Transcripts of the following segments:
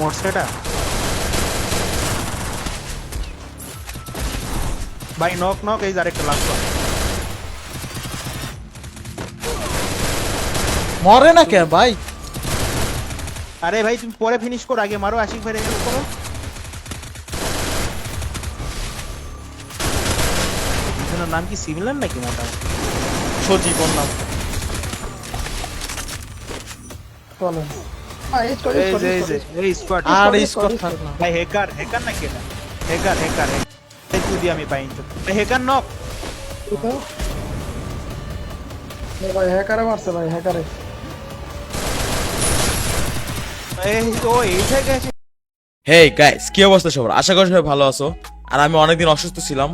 মরছে এটা? ভাই নক নক এই যে আরেকটা লাস্ট মরে না কে ভাই? আরে ভাই তুমি পরে ফিনিশ করো আগে মারো আশিক ভাই হেল্প করো। পিছনের নাম কি সিমিলার নাকি মোটামুটি সজীব ওর নাম। চলেন হ্যাঁ এই স্কোয়াড এই যে এই যে এই স্কোয়াড আর Squad, থাক না। ভাই হ্যাকার হ্যাকার নাকি এটা? হ্যাকার হ্যাকার যদি আমি পাই ভাই হ্যাকার নক ভাই হ্যাকারে মারছে ভাই হ্যাকারে এই তো এই জায়গায় হেই গাইস কি অবস্থা সবার? আশা করি সবাই ভালো আছো। আর আমি অনেকদিন অসুস্থ ছিলাম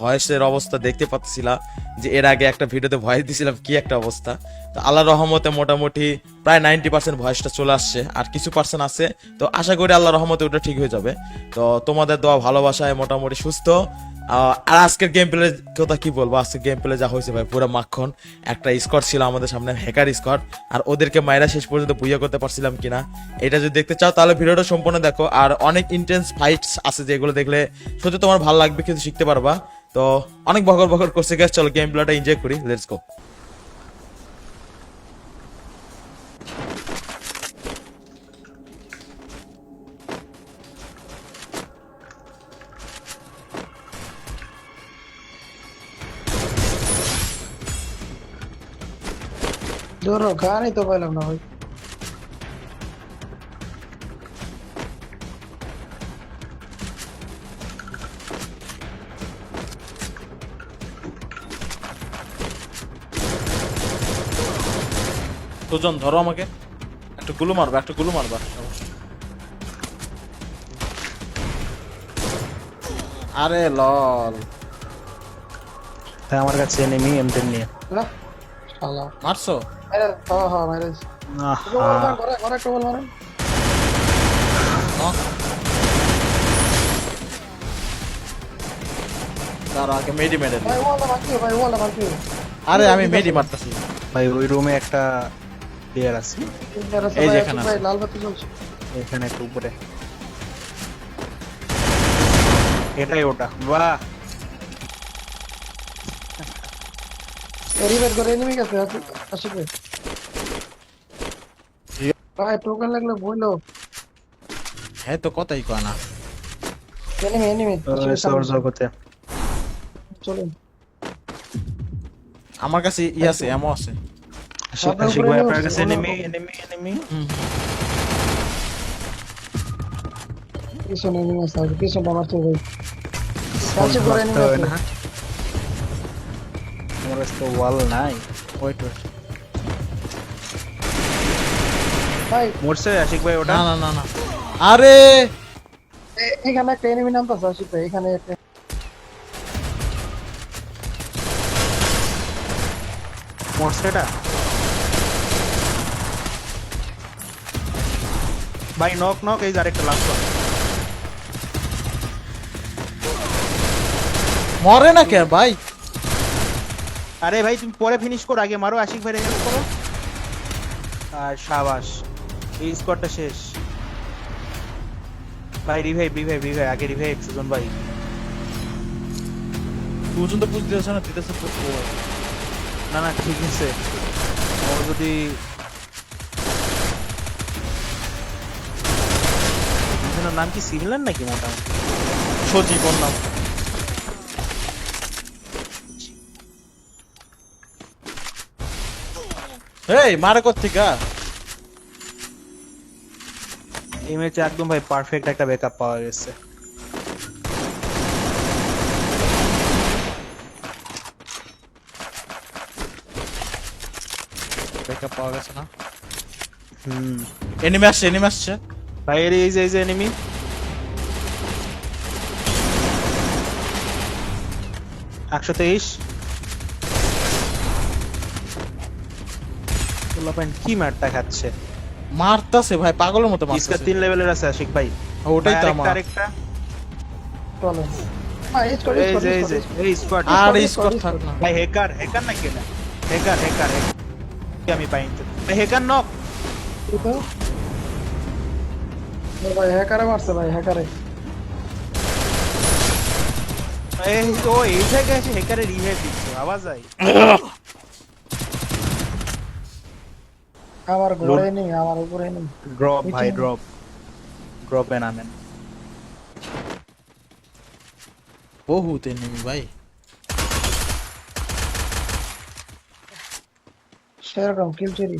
ভয়েসের অবস্থা দেখতে পাচ্ছিলাম যে এর আগে একটা ভিডিওতে ভয়েস দিছিলাম কি একটা অবস্থা। তো আল্লাহ রহমতে মোটামুটি প্রায় নাইনটি পার্সেন্ট ভয়েসটা চলে আসছে, আর কিছু পার্সেন্ট আছে। তো আশা করি আল্লাহ রহমতে ওটা ঠিক হয়ে যাবে। তো তোমাদের দোয়া ভালোবাসায় মোটামুটি সুস্থ। আর আজকের গেম প্লে কথা কি বলব? আজকের গেম প্লে যা হয়েছে ভাই, পুরো মাখন। একটা স্কট ছিল আমাদের সামনে হ্যাকার স্কট আর ওদেরকে মায়েরা শেষ পর্যন্ত পুজো করতে পারছিলাম কিনা, এটা যদি দেখতে চাও, তাহলে ভিডিওটা সম্পূর্ণ দেখো। আর অনেক ইন্টেন্স ফাইট আছে যেগুলো দেখলে সত্যি তোমার ভালো লাগবে, কিন্তু শিখতে পারবা। তো অনেক বকর বকর করছে গেছে চলো গেম প্লেটা এনজয় করি লেটস গো ধরো গানই তো পাইলাম না ভাই দুজন ধরো আমাকে। একটু গুলো মারবা একটু গুলো মারবা। আরে লল। তাই আমার কাছে এনিমি এমটেন নিয়ে। না শালা মারছো? আরে হ্যাঁ হ্যাঁ মারকি আরে আমি মেডি মারতাছি। ভাই ওই রুমে একটা প্লেয়ার আছে। এই যে এখানে আছে। লাল বাতি জ্বলছে। এখানে একটু উপরে। এটাই ওটা। বাহ! রিভাইভ করে এনিমি কাছে আছে আশিক ভাই টোকেন লাগলে বলল হ্যাঁ তো কথাই কয় না এনিমি এনিমি সর সর করতে চলুন আমার কাছে ই আছে এমন আছে আশিক আপনার আশিক উপরে ভাই আপনার কাছে এনিমি এনিমি এনিমি পিছনে এনিমি আছে আগে পিছনটা মারতে ভাই কাছে করে এনিমি আছে আমার কাছে তো ওয়াল নাই ওয়েট ওয়েট ভাই। মরছে আশিক ভাই ওটা? না না না না। আরে! এ- এখানে একটা এনিমি নামতেছে আশিক ভাই এখানে একটা। মরছে এটা? ভাই নক নক এই আরেকটা লাস্ট মরে না কে ভাই? আরে ভাই তুমি পরে ফিনিশ করো আগে মারো আশিক ভাই করো। আর শাবাশ এই স্কোরটা শেষ। ভাই রিভাইভ রিভাইভ রিভাইভ আগে রিভাইভ সুজন ভাই। দুজন তো পুষ দিতেছে না দিতেছে পুষ না না ঠিক আছে। যদি নাম কি সিমিলার নাকি মোটামুটি? সজীব ওর নাম। এই মারে কোথেকে এই ম্যাচে একদম ভাই পারফেক্ট একটা ব্যাকআপ পাওয়া গেছে। ব্যাকআপ পাওয়া গেছে না? হুম। এনিমি আসছে এনিমি আসছে। ভাই এর এই যে এই যে এনিমি একশো তেইশ। কি ম্যাটটা খাচ্ছে? মারতাছে ভাই পাগলের মতো ইসকা মারতাছে। তিন লেভেলের আছে আশিক ভাই? ওটাই তো আমার। আরেকটা। আর স্কোর থাক না। ভাই হ্যাকার হ্যাকার নাকি এটা? হ্যাকার হ্যাকার আমি পাই ভাই হ্যাকার নক ভাই হ্যাকারে মারছে ভাই হ্যাকারে এই ও এই জায়গায় এসে হেকারে রিভাইভ দিচ্ছে আওয়াজ যায় আমার ঘরে নেই আমার উপরে নেই ড্রপ ভাই নিচে। ড্রপ ড্রপে নামেন বহুত এনিমি ভাই সেরকম কিল চুরি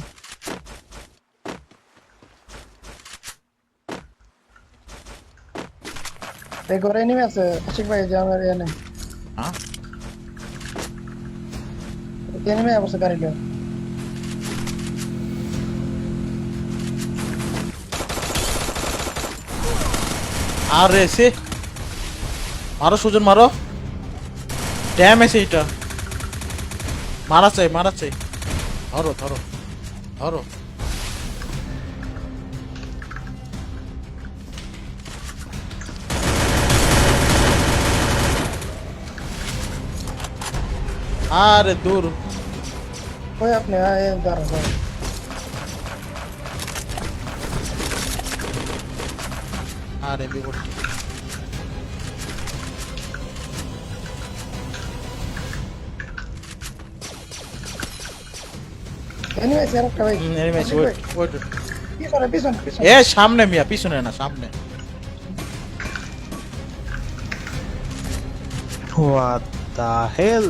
এই ঘরে নেমে আছে আশিক ভাই যে আমার এনে হ্যাঁ এনিমে অবশ্য গাড়ি লিও আরে সে মারো সুজন, মারো। ড্যাম এসে এটা। মারা চাই মারা চাই। ধরো ধরো ধরো। আরে দূর। ওই আপনি? হ্যাঁ এই দাঁড়া দাঁড়া আরে বিপদ এনিমে আছে আরেকটা ভাই এনিমি আছে আশিক ওয়েট ভাই, ওয়েট পিছনে পিছনে পিছনে এ সামনে মিয়া পিছনে না সামনে। হোয়াট দা হেল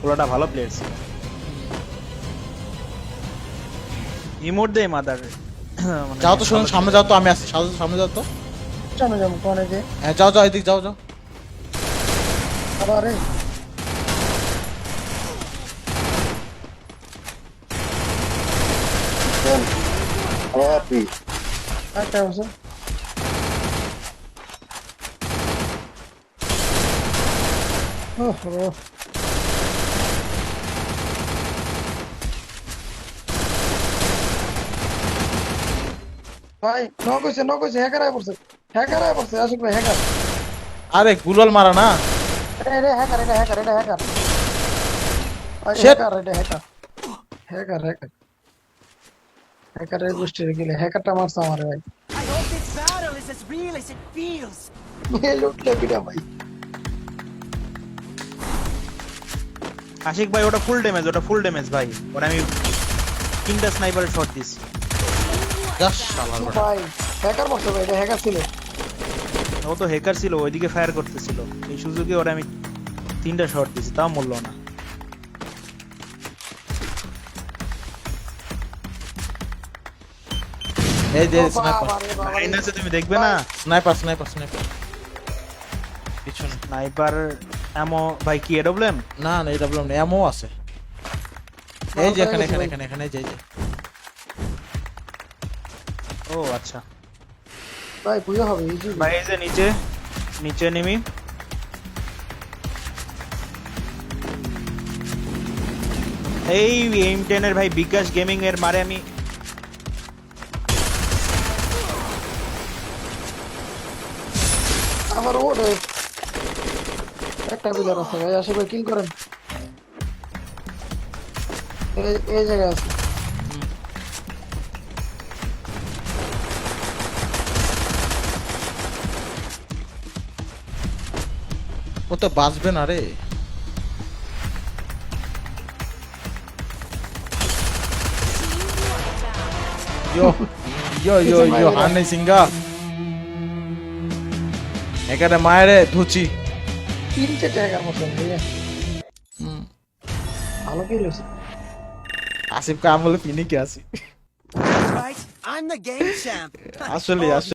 পুরোটা ভালো প্লেয়ার ছিল। ইমোট দে মাদার যাও তো শুনুন সামনে যাও তো আমি আসছি সামনে- সামনে যাও তো। পিছনে যাব কোনে যে? হ্যাঁ যাও যাও এদিক যাও যাও। আবার। এই একটা বছর ওহো ভাই নক হয়েছে নক হয়েছে হ্যাকার আয় পড়ছে। হ্যাকার আয় পড়ছে আশিক ভাই হ্যাকার আরে গুলল মারা না? এটা এটা হ্যাকার এটা হ্যাকার এটা হ্যাকার. হ্যাকার এটা হ্যাকার হ্যাকার হ্যাকার হ্যাকারের গোষ্ঠীর গেলে হ্যাকারটা মারছে আমার ভাই। লুটলে বিটা আশিক ভাই ওটা ফুল ড্যামেজ ওটা ফুল ড্যামেজ ভাই। ওটা আমি তিনটা স্নাইপারের শট দিছি। জাস শালার বেটা। ভাই হ্যাকার মারছে ভাই এটা হ্যাকার ছিল। ও তো হ্যাকার ছিল ওইদিকে ফায়ার করতেছিল। এই সুযোগে ওরা আমি তিনটা শট দিছি তাও মরলো না। এই যে ও স্নাইপার। লাইন আছে তুমি দেখবে না? স্নাইপার স্নাইপার স্নাইপার পিছনে। স্নাইপার এমো ভাই কি এডব্লিউএম না না এটা বললাম না এমও আছে। এই যে এখানে এখানে এখানে এখানে এই যে এই যে। ও আচ্ছা। ভাই বুঝা হবে ইজি ভাই এই যে নিচে নিচে নেমি। এই এম টেনের ভাই বিকাশ গেমিং এর মারে আমি। আমার ওরে একটা প্লেয়ার আছে ভাই ভাই কিল করেন। এই জায়গায় আছে। ও তো বাঁচবে না রে। এখানে মায়েরে ধুচি। তিনটে জায়গার মতন ভালো কিল হয়েছে আসিফ কা ফিনিকে আসি. আসলে আসলে